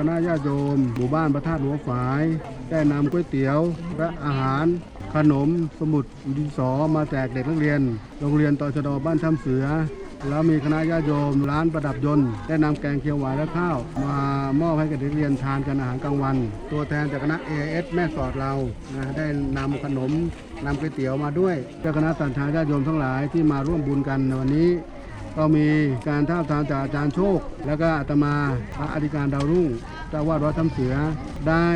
คณะญาติโยมหมู่บ้านพระธาตุหัวฝาย ได้นำก๋วยเตี๋ยว และอาหาร ขนม สมุดดินสอมาแจกเด็กนักเรียน โรงเรียนต่อชดบ้านถ้ำเสือ แล้วมีคณะญาติโยมร้านประดับยนต์ ได้นำแกงเขียวหวานและข้าว มามอบให้กับเด็กนักเรียนทานกันอาหารกลางวัน ตัวแทนจากคณะ AS แม่สอดเรานะได้นำขนมนำก๋วยเตี๋ยวมาด้วยเจ้าคณะสัญชาญาติโยมทั้งหลายที่มาร่วมบุญกันในวันนี้ ก็มีการท้าทามจากอาจารย์โชค แล้วก็อาตมาพระอธิการดาวรุ่งเจ้าวาดวัดถ้ำเสือได้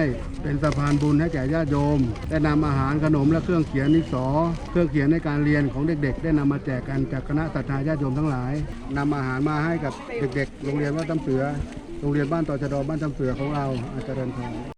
เป็นสะพานบุญให้แก่ญาติโยม ได้นำอาหารขนมและเครื่องเขียนนิสอเครื่องเขียนในการเรียนของเด็กๆ ได้นำมาแจกกันจากคณะศรัทธาญาติโยมทั้งหลายนำอาหารมาให้กับเด็กๆ โรงเรียนวัดถ้ำเสือ โรงเรียนบ้านต่อชดบ้านถ้ำเสือของเราอาจารย์พร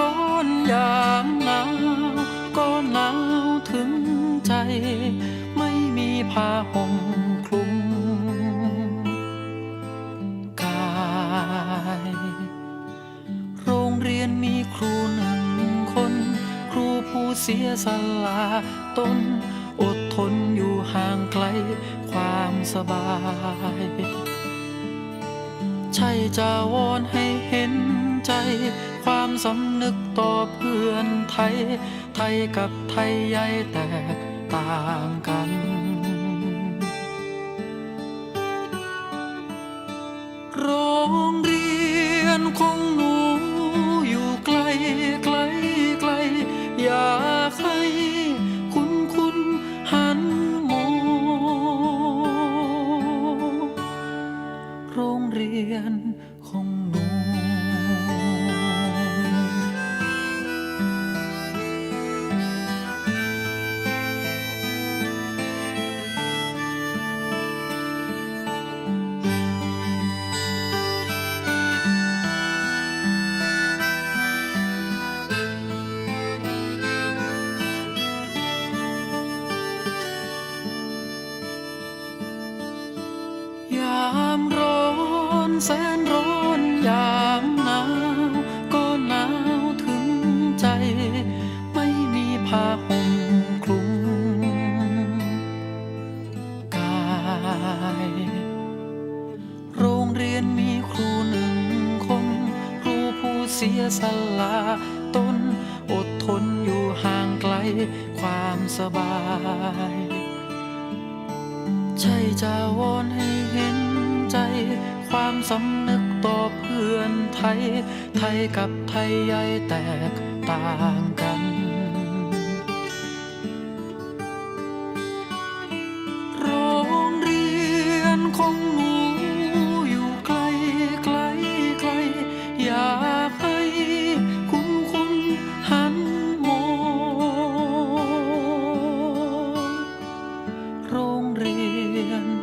อน ถึงใจ ไม่มีผ้าห่มคลุมกาย โรงเรียนมีครูหนึ่งคน ครูผู้เสียสละตนอดทนอยู่ห่างไกลความสบาย ใช่จะวอนให้เห็นใจ ความสำนึกต่อเพื่อนไทย ไทยกับไทยใหญ่แตกต่างกัน โรงเรีย เสียสละตนอดทนอยู่ห่างไกลความสบาย ใช่จะวอนให้เห็นใจ ความสำนึกต่อเพื่อนไทย ไทยกับไทยใหญ่แตกต่างกัน rean